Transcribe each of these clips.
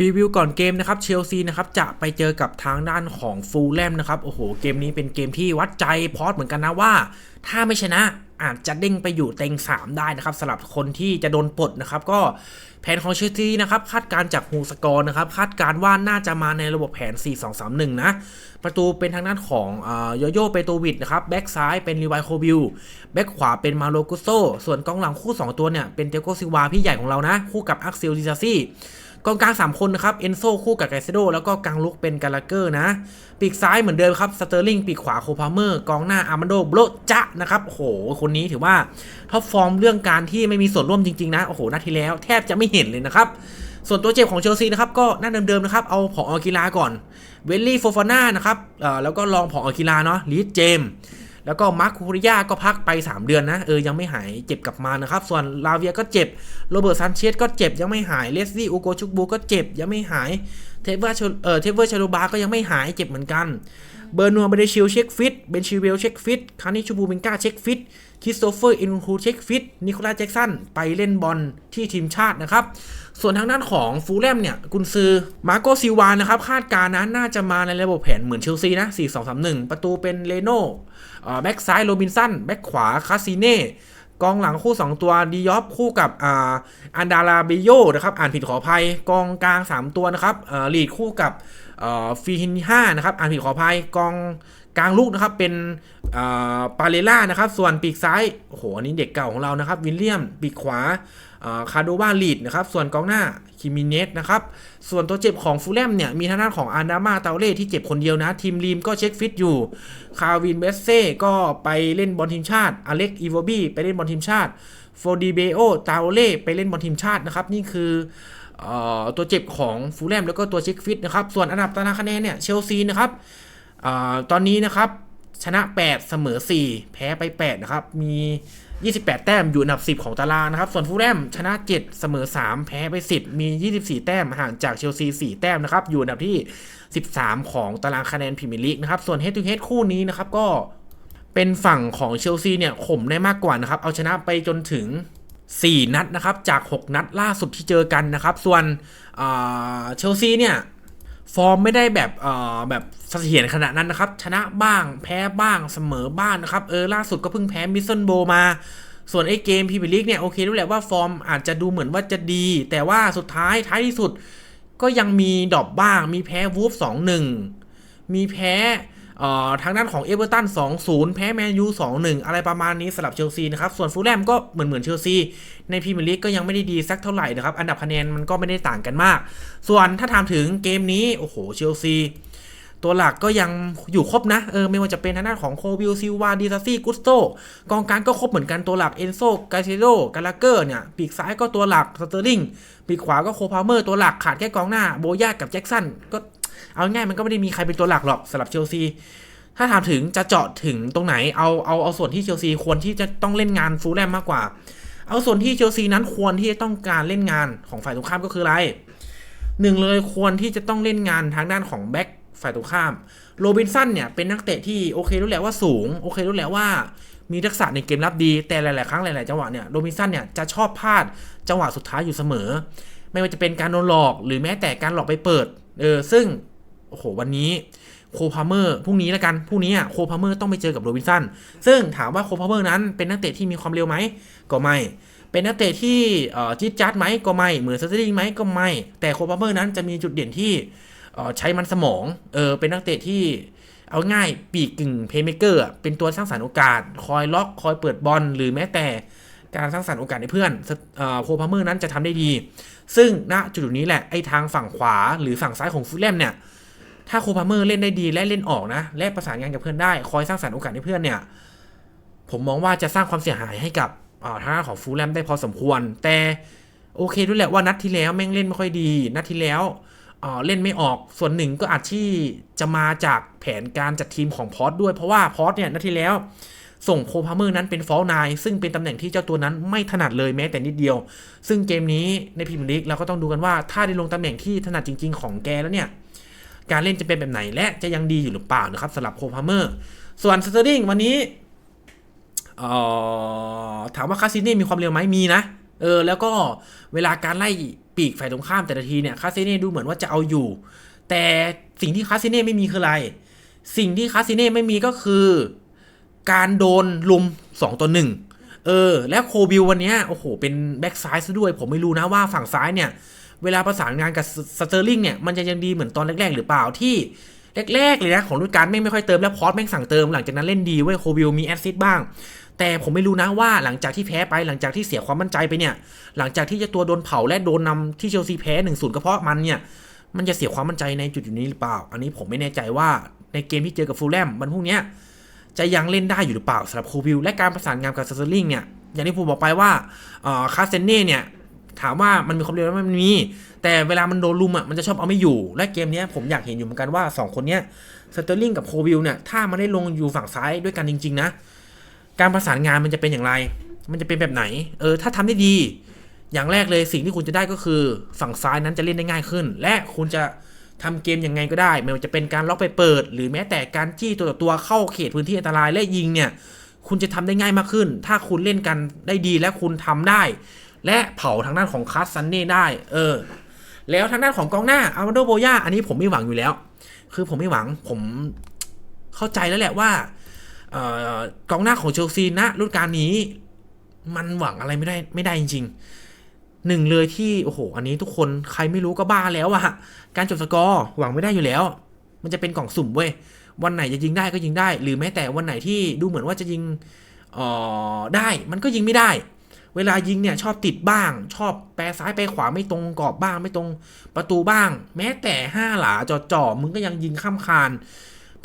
พรีวิวก่อนเกมนะครับเชลซีนะครับจะไปเจอกับทางด้านของฟูลแลมนะครับโอ้โหเกมนี้เป็นเกมที่วัดใจพอสเหมือนกันนะว่า ถ้าไม่ชนะอาจจะเด้งไปอยู่เต็ง 3 ได้นะครับสำหรับคนที่จะโดนปลดนะครับ ก็แผนของเชลซีนะครับคาดการจากฮูสกอร์นะครับคาดการว่าน่าจะมาในระบบแผน 4-2-3-1 นะ ประตูเป็นทางด้านของโยโย่เปโตวิดนะครับแบ็กซ้ายเป็นรีไวโคบิลแบ็กขวาเป็นมาโลกุโซส่วนกองหลังคู่ 2 ตัวเนี่ยเป็นเตโกซิวาพี่ใหญ่ของเรานะ คู่กับอักเซลดิซาซี่ กองกลาง 3 คนนะครับ เอนโซคู่กับไกเซโดแล้วก็กลางลุกเป็นกาลาเกอร์นะ ปีกซ้ายเหมือนเดิมครับ สเตอร์ลิง ปีกขวาโคพาเมอร์ กองหน้าอาร์มันโดโบลจะนะครับ โอ้โห คนนี้ถือว่าท็อปฟอร์มเรื่องการที่ไม่มีส่วนร่วมจริง ๆ นะ โอ้โหนาทีแล้วแทบจะไม่เห็นเลยนะครับ ส่วนตัวเจ็บของเชลซีนะครับ ก็น่าเดิมๆนะครับ เอาผออกีฬาก่อน เวลลี่โฟฟาน่านะครับแล้วก็ลองผออกีฬาเนาะ ลีดเจม แล้วก็มาร์คคูริยาก็พักไป 3 เดือนนะ เออ ยังไม่หายเจ็บกลับมานะครับ ส่วนลาเวียก็เจ็บ โรเบิร์ตซันเชสก็เจ็บยังไม่หาย เลสซี่อูโกชุกบูก็เจ็บยังไม่หาย เทเวอร์เออเทเวอร์ชาลูบาก็ยังไม่หายเจ็บเหมือนกัน เบอร์นัวเบเดชิลเช็คฟิต เบนชิเวลเช็คฟิต คานิชูบูเบนกาเช็คฟิต คริสโตเฟอร์ อินคูเช็คฟิต นิโคลัสแจ็กสันไปเล่นบอลที่ทีมชาตินะครับ ส่วนทางด้านของฟูลแลมเนี่ย กุนซือ มาโกซิวานะครับ คาดการณ์นะน่าจะมาในระบบแผนเหมือนเชลซีนะ 4-2-3-1 ประตูเป็นเลโน่แบ็กซ้ายโรบินสัน แบ็กขวาคาซิเน่ กองหลังคู่ 2 ตัวดียอฟคู่กับอ่าอันดาราเบโยนะครับอ่านผิดขออภัย กองกลาง 3 ตัวนะครับลีดคู่กับฟีฮินห้านะครับอ่านผิดขออภัยกองกลางลูกนะครับเป็นปาเลล่านะครับ ส่วนปีกซ้ายโอ้โหอันนี้เด็กเก่าของเรานะครับ วิลเลียมปีกขวา คาโดวาลีดนะครับ ส่วนกองหน้าคิมิเนสนะครับ ส่วนตัวเจ็บของฟูลแลมเนี่ย มีทางด้านของอานามาเตาเล่ที่เจ็บคนเดียวนะ ทีมรีมก็เช็คฟิตอยู่ คาวินเบสเซ่ก็ไปเล่นบอลทีมชาติ อเล็กอีโวบี้ไปเล่นบอลทีมชาติโฟดีเบโอเตาเล่ไปเล่นบอลทีมชาตินะครับ นี่คือตัวเจ็บของฟูลแลมแล้วก็ตัวเช็คฟิตนะครับ ส่วนอันดับตารางคะแนนเนี่ยเชลซีนะครับอตอนนี้นะครับชนะ 8 เสมอ 4 แพ้ไป 8 นะครับ มี 28 แต้มอยู่อันดับ 10 ของตารางนะครับ ส่วนฟูลแลมชนะ 7 เสมอ 3 แพ้ไป 10 มี 24 แต้มห่างจากเชลซี 4 แต้มนะครับ อยู่อันดับที่ 13 ของตารางคะแนนพรีเมียร์ลีกนะครับ ส่วนเฮดทูเฮดคู่นี้นะครับก็เป็นฝั่งของเชลซีเนี่ยข่มได้มากกว่านะครับ เอาชนะไปจนถึง 4 นัดนะครับ จาก 6 นัดล่าสุดที่เจอกันนะครับ ส่วนเชลซีเนี่ย ฟอร์มไม่ได้แบบเอ่อแบบเสถียรขนาดนั้นนะครับ ชนะบ้างแพ้บ้างเสมอบ้างนะครับ เออ ล่าสุดก็เพิ่งแพ้มิสซันโบมา ส่วนไอ้เกมพีเมีลีกเนี่ย โอเครู้แหละว่าฟอร์มอาจจะดูเหมือนว่าจะดี แต่ว่าสุดท้ายท้ายที่สุด ก็ยังมีดรอปบ้าง มีแพ้วูฟสองหนึ่งมีแพ้ ทางด้านของเอเวอร์ตัน2-0 แพ้แมนยู 2-1 อะไรประมาณนี้สำหรับเชลซีนะครับ ส่วนฟูลแลมก็เหมือนเหมือนเชลซีในพรีเมียร์ลีกก็ยังไม่ได้ดีสักเท่าไหร่นะครับ อันดับคะแนนมันก็ไม่ได้ต่างกันมาก ส่วนถ้าถามถึงเกมนี้ โอ้โห เชลซีตัวหลักก็ยังอยู่ครบนะ เออ ไม่ว่าจะเป็นทางด้านของโควิลซิวาดิซาซี่กุสโตกองกลางก็ครบเหมือนกันตัวหลักเอนโซกาเซโดกาลาเกอร์เนี่ย ปีกซ้ายก็ตัวหลักสเตอร์ลิงปีกขวาก็โคพาเมอร์ตัวหลักขาดแค่กองหน้าโบย่ากับแจ็คสันก็ เอาง่ายมันก็ไม่ได้มีใครเป็นตัวหลักหรอกสำหรับเชลซีถ้าถามถึงจะเจาะถึงตรงไหนเอาเอาเอาส่วนที่เชลซีควรที่จะต้องเล่นงานฟูลแลมมากกว่า เอาส่วนที่เชลซีนั้นควรที่จะต้องการเล่นงานของฝ่ายตรงข้ามก็คืออะไรหนึ่งเลยควรที่จะต้องเล่นงานทางด้านของแบ็กฝ่ายตรงข้ามโรบินสันเนี่ยเป็นนักเตะที่โอเครู้แล้วว่าสูงโอเครู้แล้วว่ามีทักษะในเกมรับดีแต่หลาย ๆ ครั้งหลาย ๆ จังหวะเนี่ยโรบินสันเนี่ยจะชอบพลาดจังหวะสุดท้ายอยู่เสมอ ไม่ว่าจะเป็นการโดนหลอกหรือแม้แต่การหลอกไปเปิดเออซึ่ง โอ้โห วันนี้โคพาเมอร์พรุ่งนี้แล้วกันพรุ่งนี้อะโคพาเมอร์ต้องไปเจอกับโรบินสันซึ่งถามว่าโคพาเมอร์นั้นเป็นนักเตะที่มีความเร็วไหมก็ไม่ เป็นนักเตะที่จี๊ดจัดไหมก็ไม่เหมือนสเตอร์ลิงไหมก็ไม่ แต่โคพาเมอร์นั้นจะมีจุดเด่นที่ใช้มันสมองเออเป็นนักเตะที่เอาง่ายปีกกึ่งเพย์เมเกอร์เป็นตัวสร้างสรรค์โอกาส คอยล็อกคอยเปิดบอลหรือแม้แต่การสร้างสรรค์โอกาสให้เพื่อนโคพาเมอร์นั้นจะทำได้ดี ซึ่งณจุดนี้แหละไอ้ทางฝั่งขวาหรือฝั่งซ้ายของฟูลแลมเนี่ย ถ้าโคพาเมอร์เล่นได้ดีและเล่นออกนะ และประสานงานกับเพื่อนได้ คอยสร้างสรรค์โอกาสให้เพื่อนเนี่ย ผมมองว่าจะสร้างความเสียหายให้กับทางด้านของฟูลแลมได้พอสมควร แต่โอเคด้วยแหละว่านัดที่แล้วแม่งเล่นไม่ค่อยดี นัดที่แล้วเล่นไม่ออกส่วนหนึ่งก็อาจที่จะมาจากแผนการจัดทีมของพอสด้วยเพราะว่าพอสเนี่ยนัดที่แล้วส่งโคพาเมอร์นั้นเป็นฟอลนายซึ่งเป็นตำแหน่งที่เจ้าตัวนั้นไม่ถนัดเลยแม้แต่นิดเดียว ซึ่งเกมนี้ในพรีเมียร์ลีกเราก็ต้องดูกันว่าถ้าได้ลงตำแหน่งที่ถนัดจริง ๆ ของแกแล้วเนี่ย การเล่นจะเป็นแบบไหนและจะยังดีอยู่หรือเปล่านะครับสำหรับโคพาเมอร์ส่วนสเตอร์ลิงวันนี้ถามว่าคาซินี่มีความเร็วไหมมีนะเออแล้วก็เวลาการไล่ปีกฝ่ายตรงข้ามแต่ละทีเนี่ยคาซเน่ดูเหมือนว่าจะเอาอยู่ แต่สิ่งที่คาซเน่ไม่มีคืออะไร สิ่งที่คาซเน่ไม่มีก็คือ การโดนลุม 2ต่อ1เออและโคบิลวันนี้โอ้โหเป็นแบ็กซ้ายซะด้วย ผมไม่รู้นะว่าฝั่งซ้ายเนี่ย เวลาประสานงานกับสเตอร์ลิงเนี่ยมันจะยังดีเหมือนตอนแรก ๆ หรือเปล่าที่แรกๆเลยนะของรุ่นการแม่งไม่ค่อยเติมแล้วพอสแม่งสั่งเติมหลังจากนั้นเล่นดีเว้ยโคบิลมีแอสซิสต์บ้าง แต่ผมไม่รู้นะว่าหลังจากที่แพ้ไปหลังจากที่เสียความมั่นใจไปเนี่ย หลังจากที่เจะตัวโดนเผาและโดนนำที่เชลซีแพ้หนึ่งศูนย์ก็เพราะมันเนี่ยมันจะเสียความมั่นใจในจุดๆนี้หรือเปล่า อันนี้ผมไม่แน่ใจว่าในเกมที่เจอกับฟูลแลมวันพรุ่งเนี้ยจะยังเล่นได้อยู่หรือเปล่าสำหรับโควิลและการประสานงานกับสเตอร์ลิงเนี่ยอย่างที่ผมบอกไปว่าคาเซเน่เนี่ย ถามว่ามันมีความเร็วไหมมันมี แต่เวลามันโดนลุมอะมันจะชอบเอาไม่อยู่ และเกมนี้ผมอยากเห็นอยู่เหมือนกันว่า 2 คนเนี้ยสเตอร์ลิงกับโควิลเนี่ยถ้ามันได้ลงอยู่ฝั่งซ้ายด้วยกันจริง ๆ นะ การประสานงานมันจะเป็นอย่างไร มันจะเป็นแบบไหน เออ ถ้าทำได้ดี อย่างแรกเลยสิ่งที่คุณจะได้ก็คือ ฝั่งซ้ายนั้นจะเล่นได้ง่ายขึ้น และคุณจะทำเกมยังไงก็ได้ไม่ว่าจะเป็นการล็อกไปเปิด หรือแม้แต่การจี้ตัวต่อตัวเข้าเขตพื้นที่อันตรายและยิงเนี่ย คุณจะทำได้ง่ายมากขึ้น ถ้าคุณเล่นกันได้ดีและคุณทำได้ และเผาทางด้านของคัสซันเน่ได้ เออ แล้วทางด้านของกองหน้าอามาโดโบยาอันนี้ผมไม่หวังอยู่แล้ว คือผมไม่หวังผมเข้าใจแล้วแหละว่าออกองหน้าของเชลซีนะฤดูกาลนี้ มันหวังอะไรไม่ได้ไม่ได้จริงๆหนึ่งเลยที่โอ้โห อันนี้ทุกคนใครไม่รู้ก็บ้าแล้วอะการจบสกอร์หวังไม่ได้อยู่แล้ว มันจะเป็นกล่องสุ่มเว้ยวันไหนจะยิงได้ก็ยิงได้ หรือแม้แต่วันไหนที่ดูเหมือนว่าจะยิงออได้มันก็ยิงไม่ได้ เวลายิงเนี่ยชอบติดบ้าง ชอบแปรซ้ายไปขวาไม่ตรงกรอบบ้างไม่ตรงประตูบ้าง แม้แต่ห้าหลาจ่อมึงก็ยังยิงข้ามคาน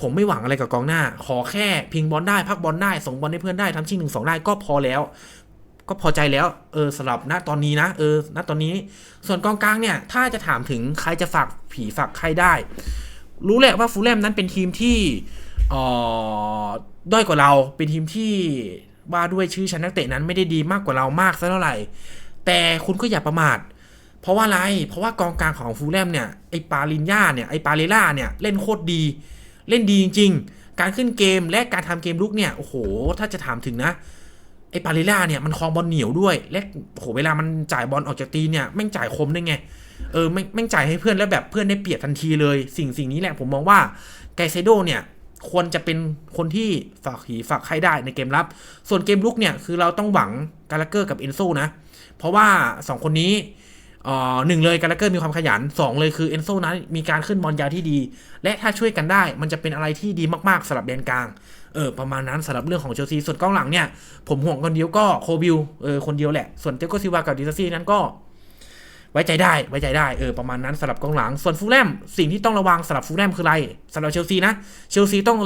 ผมไม่หวังอะไรกับกองหน้า ขอแค่พิงบอลได้พักบอลได้ส่งบอลให้เพื่อนได้ทำชิงหนึ่งสองได้ก็พอแล้ว ก็พอใจแล้วเออสำหรับณตอนนี้นะเออณตอนนี้ ส่วนกองกลางเนี่ยถ้าจะถามถึงใครจะฝากผีฝากใครได้ รู้แหละว่าฟูลแลมนั้นเป็นทีมที่ออด้อยกว่าเราเป็นทีมที่ ว่าด้วยชื่อชั้นนักเตะนั้นไม่ได้ดีมากกว่าเรามากสักเท่าไหร่ แต่คุณก็อย่าประมาท เพราะว่าอะไร เพราะว่ากองกลางของฟูลแลมเนี่ย ไอปาลินญาเนี่ย ไอปาเลล่าเนี่ย เล่นโคตรดี เล่นดีจริง ๆ การขึ้นเกมและการทำเกมลุกเนี่ย โอ้โห ถ้าจะถามถึงนะ ไอ้ปาริล่าเนี่ย มันคลองบอลเหนียวด้วย และโห เวลามันจ่ายบอลออกจากตีเนี่ยแม่งจ่ายคมได้ไง เออแม่งแม่งจ่ายให้เพื่อนแล้วแบบเพื่อนได้เปรียบทันทีเลย สิ่งสิ่งนี้แหละผมมองว่าไกเซโดเนี่ย ควรจะเป็นคนที่ฝากหีฝากใครได้ในเกมรับ ส่วนเกมลุกเนี่ยคือเราต้องหวังกาลาเกอร์กับเอนโซนะ เพราะว่า 2 คนนี้อ่อหนึ่งเลยกาลาเกอร์มีความขยัน 2 เลยคือเอนโซนั้นมีการขึ้นบอลยาวที่ดี และถ้าช่วยกันได้ มันจะเป็นอะไรที่ดีมากๆสำหรับแดนกลางเออประมาณนั้นสำหรับเรื่องของเชลซีส่วนกองหลังเนี่ย ผมห่วงคนเดียวก็โคบิลเออคนเดียวแหละ ส่วนเตโกซิวากับดิซซี่นั้นก็ ไว้ใจได้ไว้ใจได้เออประมาณนั้นสำหรับกองหลัง ส่วนฟูลแลมสิ่งที่ต้องระวังสำหรับฟูลแลมคืออะไรสำหรับเชลซีนะเชลซีต้อง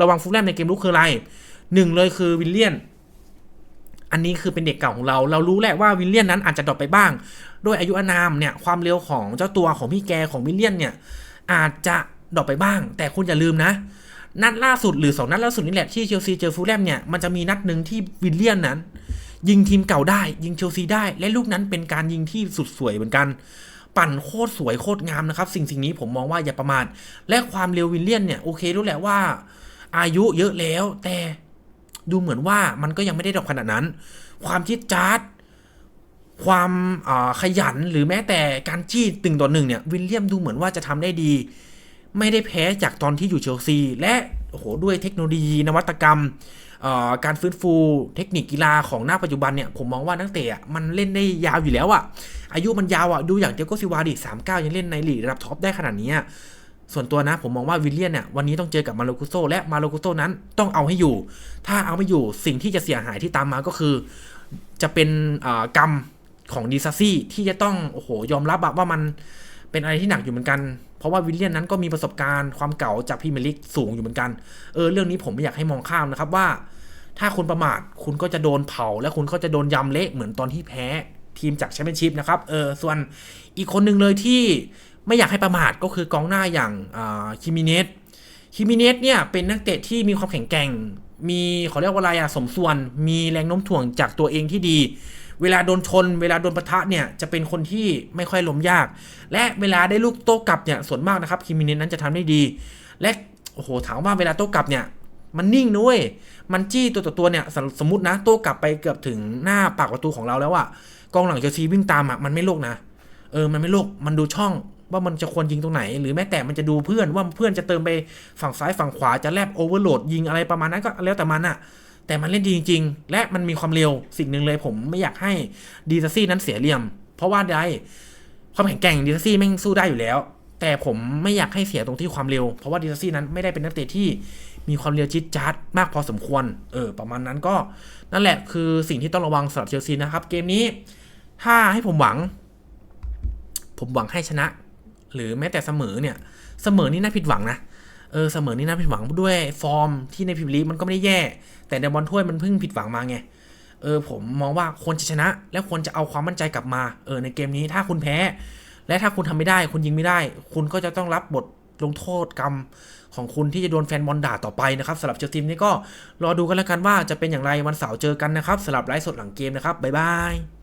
ระวังฟูลแลมในเกมลุกคืออะไรหนึ่งเลยคือวิลเลียน อันนี้คือเป็นเด็กเก่าของเรา เรารู้แหละว่าวิลเลียนนั้นอาจจะดรอปไปบ้าง ด้วยอายุอานามเนี่ยความเร็วของเจ้าตัวของพี่แกของวิลเลียนเนี่ยอาจจะดรอปไปบ้าง แต่คุณอย่าลืมนะ นัดล่าสุดหรือสองนัดล่าสุดนี่แหละที่เชลซีเจอฟูลแลมเนี่ยมันจะมีนัดหนึ่งที่วิลเลียนนั้น ยิงทีมเก่าได้ ยิงเชลซีได้ และลูกนั้นเป็นการยิงที่สุดสวยเหมือนกัน ปั่นโคตรสวยโคตรงามนะครับ สิ่งสิ่งนี้ผมมองว่าอย่าประมาทและความเร็ววิลเลียนเนี่ยโอเครู้แหละว่า อายุเยอะแล้วแต่ดูเหมือนว่ามันก็ยังไม่ได้ดอกขนาดนั้น ความจิตจาร์ดความขยันหรือแม้แต่การจี้ตึงต่อหนึ่งเนี่ยวิลเลียมดูเหมือนว่าจะทำได้ดี ไม่ได้แพ้จากตอนที่อยู่เชลซี และโอ้โหด้วยเทคโนโลยีนวัตกรรม การฟื้นฟูเทคนิคกีฬาของหน้าปัจจุบันเนี่ยผมมองว่านักเตะมันเล่นได้ยาวอยู่แล้วอะอายุมันยาวอะดูอย่างเดียโกซิวาดิสามเก้ายังเล่นในลีกระดับท็อปได้ขนาดนี้ส่วนตัวนะผมมองว่าวิลเลียนเนี่ยวันนี้ต้องเจอกับมาโลกุโซและมาโลกุโซนั้นต้องเอาให้อยู่ ถ้าเอาไม่อยู่สิ่งที่จะเสียหายที่ตามมาก็คือ จะเป็นกรรมของดีซาซี่ที่จะต้องโอ้โหยอมรับว่ามัน เป็นอะไรที่หนักอยู่เหมือนกัน เพราะว่าวิลเลียนนั้นก็มีประสบการณ์ความเก่าจากพีเมลีกสูงอยู่เหมือนกัน เออเรื่องนี้ผมไม่อยากให้มองข้ามนะครับว่า ถ้าคุณประมาทคุณก็จะโดนเผา และคุณก็จะโดนยำเละเหมือนตอนที่แพ้ทีมจากแชมเปี้ยนชิพนะครับ เออส่วนอีกคนหนึ่งเลยที่ไม่อยากให้ประมาทก็คือกองหน้าอย่างคิมิเนสคิมิเนสเนี่ยเป็นนักเตะที่มีความแข็งแกร่ง มีเขาเรียกว่าอะไรอะสมส่วน มีแรงโน้มถ่วงจากตัวเองที่ดี เวลาโดนชน เวลาโดนปะทะเนี่ยจะเป็นคนที่ไม่ค่อยล้มยาก และเวลาได้ลูกโต้กลับเนี่ยส่วนมากนะครับคิมิเนสนั้นจะทำได้ดี และโอ้โหถามว่าเวลาโต้กลับเนี่ยมันนิ่งนุ้ยมันจี้ตัวต่อตัวเนี่ยสมมตินะโต้กลับไปเกือบถึงหน้าปากประตูของเราแล้วอะกองหลังเชลซีวิ่งตามอะมันไม่โลกนะเออมันไม่โลกมันดูช่องว่ามันจะควรยิงตรงไหน หรือแม้แต่มันจะดูเพื่อนว่าเพื่อนจะเติมไปฝั่งซ้ายฝั่งขวาจะแลบโอเวอร์โหลดยิงอะไรประมาณนั้นก็แล้วแต่มันอะ แต่มันเล่นดีจริง ๆ และมันมีความเร็วสิ่งหนึ่งเลยผมไม่อยากให้ดีซซี่นั้นเสียเหลี่ยม เพราะว่าได้ความแข็งแกร่งดีซซี่แม่งสู้ได้อยู่แล้ว แต่ผมไม่อยากให้เสียตรงที่ความเร็ว เพราะว่าดีซซี่นั้นไม่ได้เป็นนักเตะที่มีความเร็วจิดจัดมากพอสมควร เออ ประมาณนั้นก็นั่นแหละคือสิ่งที่ต้องระวังสำหรับเชลซีนะครับ เกมนี้ ถ้าให้ผมหวัง ผมหวังให้ชนะ หรือแม้แต่เสมอเนี่ย เสมอนี่น่าผิดหวังนะ เออเสมอนี่น่าผิดหวังด้วยฟอร์มที่ในพรีเมียร์ลีมันก็ไม่ได้แย่ แต่ในบอลถ้วยมันเพิ่งผิดหวังมาไงเออผมมองว่าควรจะชนะ แล้วควรจะเอาความมั่นใจกลับมาเออในเกมนี้ถ้าคุณแพ้ และถ้าคุณทำไม่ได้ คุณยิงไม่ได้ คุณก็จะต้องรับบทลงโทษกรรมของคุณที่จะโดนแฟนบอลด่าต่อไปนะครับสำหรับเชลซีมนี้ก็รอดูกันแล้วกันว่าจะเป็นอย่างไรวันเสาร์เจอกันนะครับสำหรับไลฟ์สดหลังเกมนะครับบ๊ายบาย